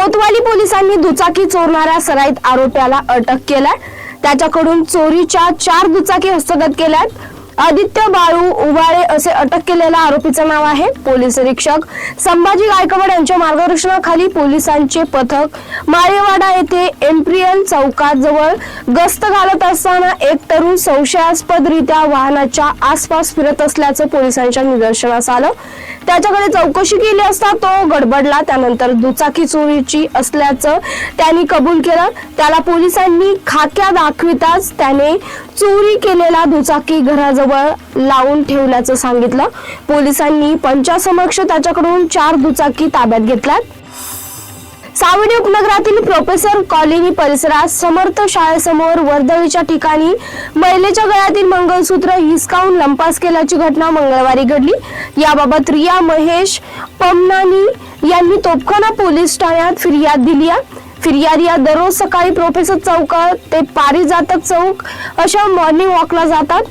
कोतवाली पोलिसांनी दुचाकी चोरणाऱ्या सराईत आरोप्याला अटक केलाय त्याच्याकडून चोरीच्या चार दुचाकी हस्तगत केल्यात. आदित्य बाळू उबाळे असे अटक केलेल्या आरोपीचं नाव आहे पोलीस निरीक्षक. संभाजी गायकवाड यांच्या मार्गदर्शनाखाली पोलिसांचे पथक माळेवाडा येथे एम्प्रियल चौकाजवळ गस्त घालत असताना एक तरुण संशयास्पदरित्या वाहनाच्या आसपास फिरत असल्याचं पोलिसांच्या निदर्शनास आलं. त्याच्याकडे चौकशी केली असता तो गडबडला. त्यानंतर दुचाकी चोरीची असल्याचं त्यांनी कबूल केलं. त्याला पोलिसांनी खाक्या दाखविताच त्याने चोरी केलेला दुचाकी घराजवळ लावून ठेवल्याचं सांगितलं. पोलिसांनी पंचासमक्ष त्याच्याकडून चार दुचाकी ताब्यात घेतल्यात. सावडी उपनगरातील प्रोफेसर कॉलनी परिसरात समर्थ शाळेसमोर वर्दळीच्या ठिकाणी महिलेच्या गळ्यातील मंगळसूत्र हिसकावून लंपास केल्याची घटना मंगळवारी घडली. याबाबत रिया महेश पमनानी यांनी तोपखाना पोलीस ठाण्यात फिर्याद दिली फिर्याद या दररोज सकाळी प्रोफेसर चौक ते पारिजातक चौक अशा मॉर्निंग वॉकला जातात.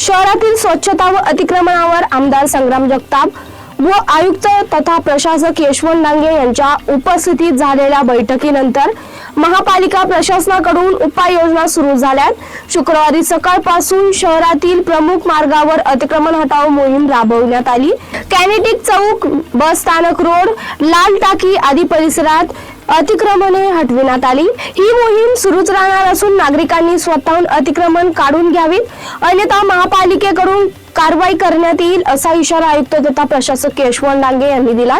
शहरातील स्वच्छता व अतिक्रमणावर आमदार संग्राम जगताप व आयुक्त तथा प्रशासक यशवंत डांगे यांच्या उपस्थितीत झालेल्या बैठकीनंतर महापालिका प्रशासनाकडून उपाययोजना सुरू झाल्यात. शुक्रवारी सकाळपासून शहरातील प्रमुख मार्गावर अतिक्रमण हटाव मोहीम राबवण्यात आली. कॅनेटिक चौक बस स्थानक रोड लाल टाकी आदी परिसरात अतिक्रमणे हटविण्यात आली. ही मोहीम सुरूच राहणार असून नागरिकांनी स्वतःहून अतिक्रमण काढून घ्यावीत. अन्यथा महापालिकेकडून कारवाई करण्यात येईल असा इशारा आयुक्त तथा प्रशासक यशवंत डांगे यांनी दिला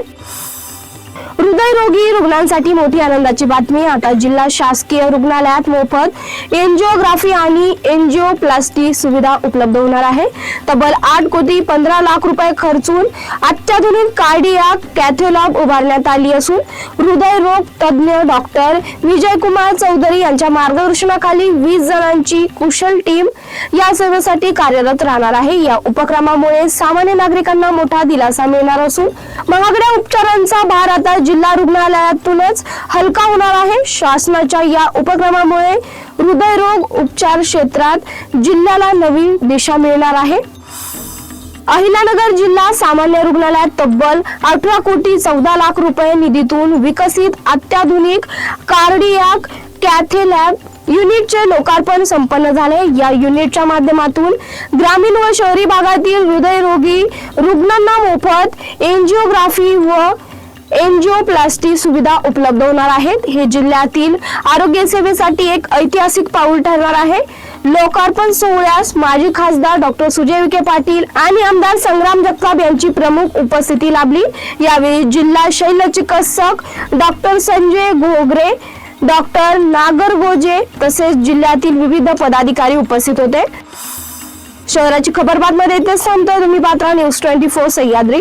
हृदयरोगी रुग्णांसाठी मोठी आनंदाची बातमी. आता जिल्हा शासकीय रुग्णालयात मोफत एन्जिओग्राफी आणि एन्जिओप्लास्टी सुविधा उपलब्ध होणार आहे. तब्बल आठ कोटी पंधरा लाख रुपये खर्चून अत्याधुनिक कार्डियाक कॅथोलॅब उभारण्यात आली असून हृदयरोग तज्ज्ञ डॉक्टर विजय कुमार चौधरी यांच्या मार्गदर्शनाखाली वीस जणांची कुशल टीम या सेवेसाठी कार्यरत राहणार आहे. या उपक्रमामुळे सामान्य नागरिकांना मोठा दिलासा मिळणार असून महागड्या उपचारांचा भार आता जिल्हा रुग्णालयातूनच हलका होणार आहे. शासनाच्या या उपक्रमामुळे हृदयरोग उपचार क्षेत्रात जिल्ह्याला नवीन दिशा मिळणार आहे. अहिलानगर जिल्हा सामान्य रुग्णालयात तब्बल अठरा कोटी चौदा लाख रुपये निधीतून विकसित अत्याधुनिक कार्डियाक कॅथेलॅब युनिटचे लोकार्पण संपन्न झाले. या युनिटच्या माध्यमातून ग्रामीण व शहरी भागातील हृदयरोगी रुग्णांना मोफत एन्जिओग्राफी व एन्जिओप्लास्टी सुविधा उपलब्ध होणार आहेत. हे जिल्ह्यातील आरोग्य सेवेसाठी एक ऐतिहासिक पाऊल ठरणार आहे. लोकार्पण सोहळ्यास माजी खासदार डॉक्टर सुजय विखे पाटील आणि आमदार संग्राम जगताप यांची प्रमुख उपस्थिती लाभली. यावेळी जिल्हा शैल्य चिकित्सक डॉक्टर संजय घोगरे डॉक्टर नागर गोजे तसेच जिल्ह्यातील विविध पदाधिकारी उपस्थित होते. शहराची खबरबात मध्ये इथेच थांबतोय तुम्ही पात्रा न्यूज ट्वेंटी फोर सह्याद्री.